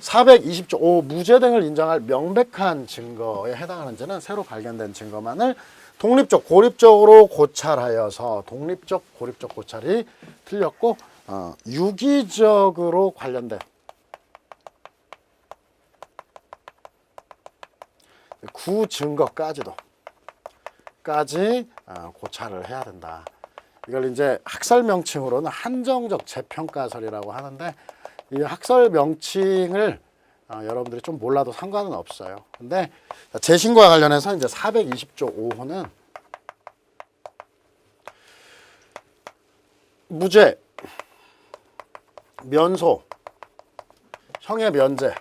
420조 5 무죄 등을 인정할 명백한 증거에 해당하는 죄는 새로 발견된 증거만을 독립적 고립적으로 고찰하여서 독립적 고립적 고찰이 틀렸고 어, 유기적으로 관련된 구증거까지도 까지 어, 고찰을 해야 된다. 이걸 이제 학설 명칭으로는 한정적 재평가설이라고 하는데 이 학설 명칭을 어, 여러분들이 좀 몰라도 상관은 없어요. 근데 재신과 관련해서 이제 420조 5호는 무죄, 면소, 형의 면제,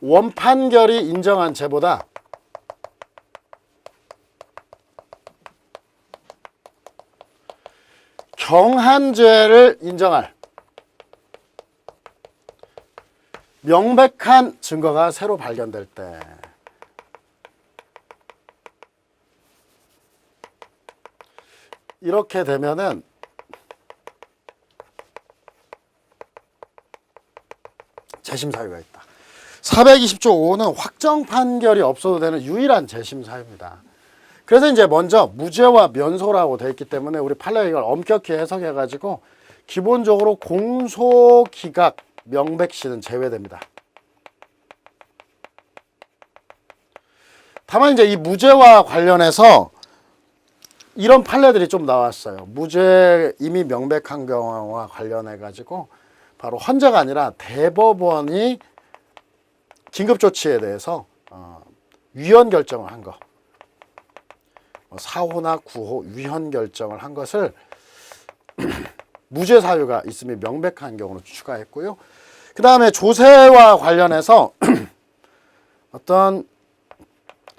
원판결이 인정한 죄보다 경한죄를 인정할 명백한 증거가 새로 발견될 때 이렇게 되면은 재심 사유가 있다. 420조 5호는 확정 판결이 없어도 되는 유일한 재심 사유입니다. 그래서 이제 먼저 무죄와 면소라고 돼 있기 때문에 우리 판례 이걸 엄격히 해석해 가지고 기본적으로 공소 기각 명백 시는 제외됩니다. 다만 이제 이 무죄와 관련해서 이런 판례들이 좀 나왔어요. 무죄 이미 명백한 경우와 관련해 가지고 바로 헌재가 아니라 대법원이 긴급 조치에 대해서 어, 위헌 결정을 한 거. 뭐 사호나 구호 위헌 결정을 한 것을 무죄 사유가 있음이 명백한 경우로 추가했고요. 그 다음에 조세와 관련해서 어떤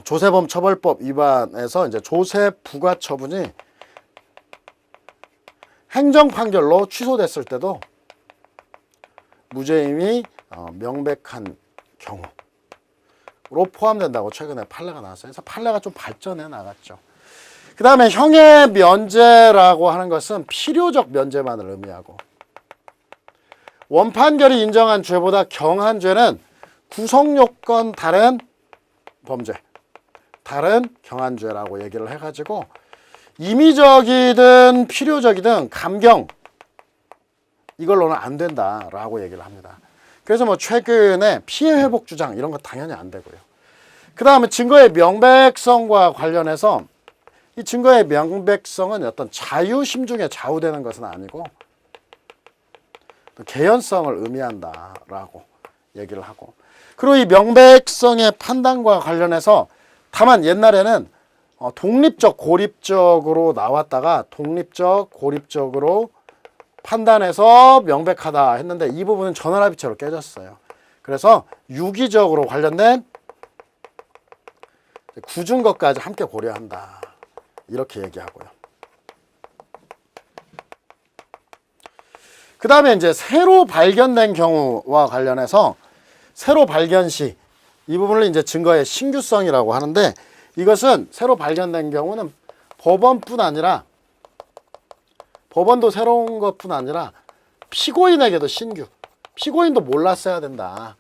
조세범 처벌법 위반에서 이제 조세 부과 처분이 행정 판결로 취소됐을 때도 무죄임이 어, 명백한 경우로 포함된다고 최근에 판례가 나왔어요. 그래서 판례가 좀 발전해 나갔죠. 그 다음에 형의 면제라고 하는 것은 필요적 면제만을 의미하고 원판결이 인정한 죄보다 경한 죄는 구성요건 다른 범죄, 다른 경한 죄라고 얘기를 해가지고 임의적이든 필요적이든 감경 이걸로는 안 된다라고 얘기를 합니다. 그래서 뭐 최근에 피해 회복 주장 이런 거 당연히 안 되고요. 그 다음에 증거의 명백성과 관련해서 이 증거의 명백성은 어떤 자유 심중에 좌우되는 것은 아니고 개연성을 의미한다라고 얘기를 하고 그리고 이 명백성의 판단과 관련해서 다만 옛날에는 어, 독립적 고립적으로 나왔다가 독립적 고립적으로 판단해서 명백하다 했는데 이 부분은 전원합의체로 깨졌어요. 그래서 유기적으로 관련된 구준 것까지 함께 고려한다. 이렇게 얘기하고요. 그 다음에 이제 새로 발견된 경우와 관련해서 새로 발견 시 이 부분을 이제 증거의 신규성이라고 하는데 이것은 새로 발견된 경우는 법원뿐 아니라 법원도 새로운 것뿐 아니라 피고인에게도 신규 피고인도 몰랐어야 된다.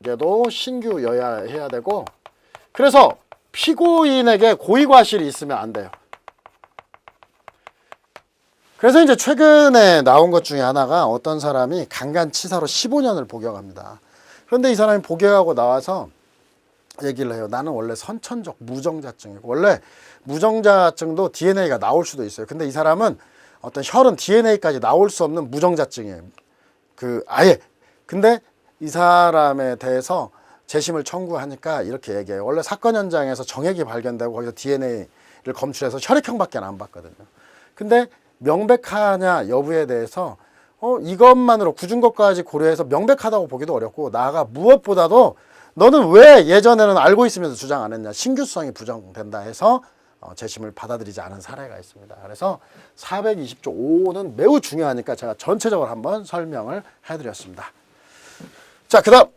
이게도 신규여야 해야 되고 그래서 피고인에게 고의과실이 있으면 안 돼요. 그래서 이제 최근에 나온 것 중에 하나가 어떤 사람이 강간치사로 15년을 복역합니다. 그런데 이 사람이 복역하고 나와서 얘기를 해요. 나는 원래 선천적 무정자증이고 원래 무정자증도 DNA가 나올 수도 있어요. 근데 이 사람은 어떤 혈은 DNA까지 나올 수 없는 무정자증이에요. 그 아예. 근데 이 사람에 대해서 재심을 청구하니까 이렇게 얘기해요. 원래 사건 현장에서 정액이 발견되고 거기서 DNA를 검출해서 혈액형밖에 안 봤거든요. 근데 명백하냐 여부에 대해서 어 이것만으로 굳은 것까지 고려해서 명백하다고 보기도 어렵고 나아가 무엇보다도 너는 왜 예전에는 알고 있으면서 주장 안 했냐 신규성이 부정된다 해서 어, 재심을 받아들이지 않은 사례가 있습니다. 그래서 420조 5는 매우 중요하니까 제가 전체적으로 한번 설명을 해드렸습니다. 자, 그 다음